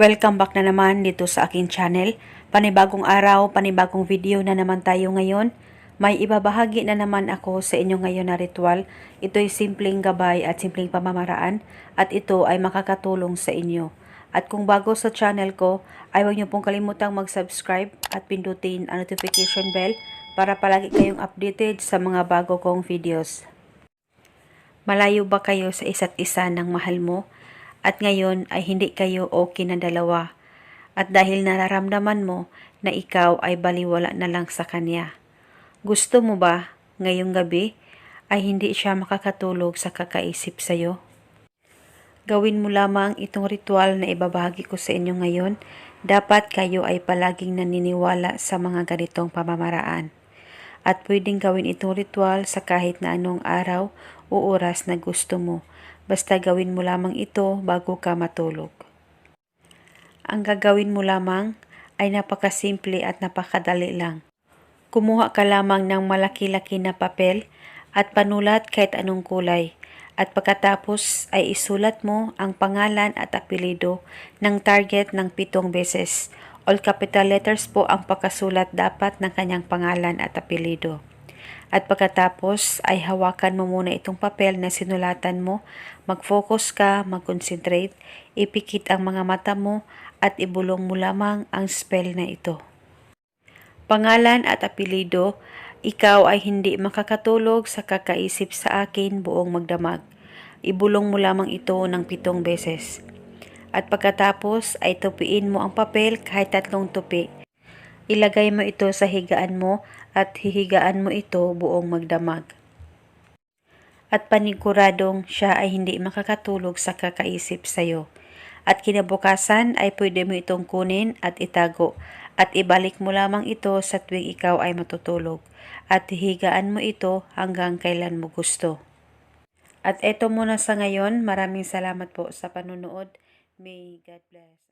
Welcome back na naman dito sa aking channel. Panibagong araw, panibagong video na naman tayo ngayon. May ibabahagi na naman ako sa inyo ngayon na ritual. Ito'y simpleng gabay at simpleng pamamaraan at ito ay makakatulong sa inyo. At kung bago sa channel ko, ay huwag niyo pong kalimutang mag-subscribe at pindutin ang notification bell para palagi kayong updated sa mga bago kong videos. Malayo ba kayo sa isa't isa ng mahal mo? At ngayon ay hindi kayo okay na dalawa. At dahil nararamdaman mo na ikaw ay baliwala na lang sa kanya. Gusto mo ba ngayong gabi ay hindi siya makakatulog sa kakaisip sa'yo? Gawin mo lamang itong ritual na ibabahagi ko sa inyo ngayon. Dapat kayo ay palaging naniniwala sa mga ganitong pamamaraan. At pwedeng gawin itong ritual sa kahit na anong araw o oras na gusto mo. Basta gawin mo lamang ito bago ka matulog. Ang gagawin mo lamang ay napakasimple at napakadali lang. Kumuha ka lamang ng malaki-laki na papel at panulat kahit anong kulay. At pagkatapos ay isulat mo ang pangalan at apelido ng target ng pitong beses. All capital letters po ang pagkasulat dapat ng kanyang pangalan at apelido. At pagkatapos ay hawakan mo muna itong papel na sinulatan mo, mag-focus ka, mag-concentrate, ipikit ang mga mata mo at ibulong mo lamang ang spell na ito. Pangalan at apelido, ikaw ay hindi makakatulog sa kakaisip sa akin buong magdamag. Ibulong mo lamang ito ng pitong beses. At pagkatapos ay tupiin mo ang papel kahit tatlong tupi. Ilagay mo ito sa higaan mo at hihigaan mo ito buong magdamag. At paniguradong siya ay hindi makakatulog sa kakaisip sa'yo. At kinabukasan ay pwede mo itong kunin at itago at ibalik mo lamang ito sa tuwing ikaw ay matutulog at hihigaan mo ito hanggang kailan mo gusto. At eto muna sa ngayon, maraming salamat po sa panunood. May God bless.